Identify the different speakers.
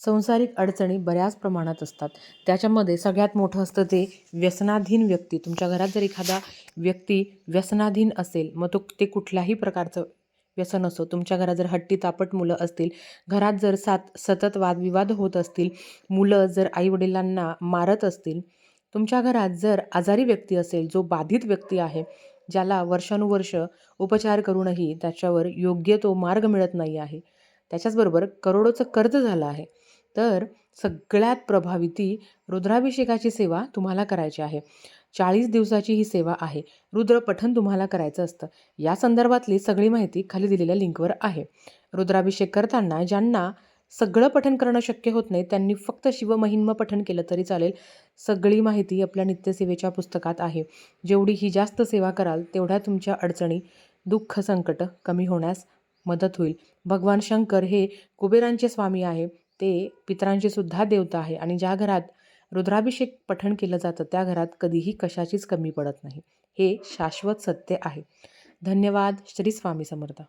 Speaker 1: संसारिक अडचणी बऱ्याच प्रमाणात असतात. त्याच्यामध्ये सगळ्यात मोठं असतं ते व्यसनाधीन व्यक्ती. तुमच्या घरात जर एखादा व्यक्ती व्यसनाधीन असेल मग तो ते कुठल्याही प्रकारचं व्यसन असो तुमच्या घरात जर हट्टी तापट मुलं असतील घरात जर सात सतत वादविवाद होत असतील मुलं जर आईवडिलांना मारत असतील तुमच्या घरात जर आजारी व्यक्ती असेल जो बाधित व्यक्ती आहे ज्याला वर्षानुवर्ष उपचार करूनही त्याच्यावर योग्य तो मार्ग मिळत नाही आहे त्याच्याचबरोबर करोडोचं कर्ज झालं आहे. तर सगळ्यात प्रभावी ती रुद्राभिषेकाची सेवा तुम्हाला करायची आहे. चाळीस दिवसाची ही सेवा आहे. रुद्रपठण तुम्हाला करायचं असतं. या संदर्भातली सगळी माहिती खाली दिलेल्या लिंकवर आहे. रुद्राभिषेक करताना ज्यांना सगळं पठण करणं शक्य होत नाही त्यांनी फक्त शिवमहिन्म पठण केलं तरी चालेल. सगळी माहिती आपल्या नित्यसेवेच्या पुस्तकात आहे. जेवढी ही जास्त सेवा कराल तेवढ्या तुमच्या अडचणी दुःख संकट कमी होण्यास मदत होईल. भगवान शंकर हे कुबेरांचे स्वामी आहे. ते पितरांचे सुद्धा देवता आहे आणि ज्या घरात रुद्राभिषेक पठण केलं जातं त्या घरात कधीही कशाचीच कमी पडत नाही. हे शाश्वत सत्य आहे. धन्यवाद. श्री स्वामी समर्थ.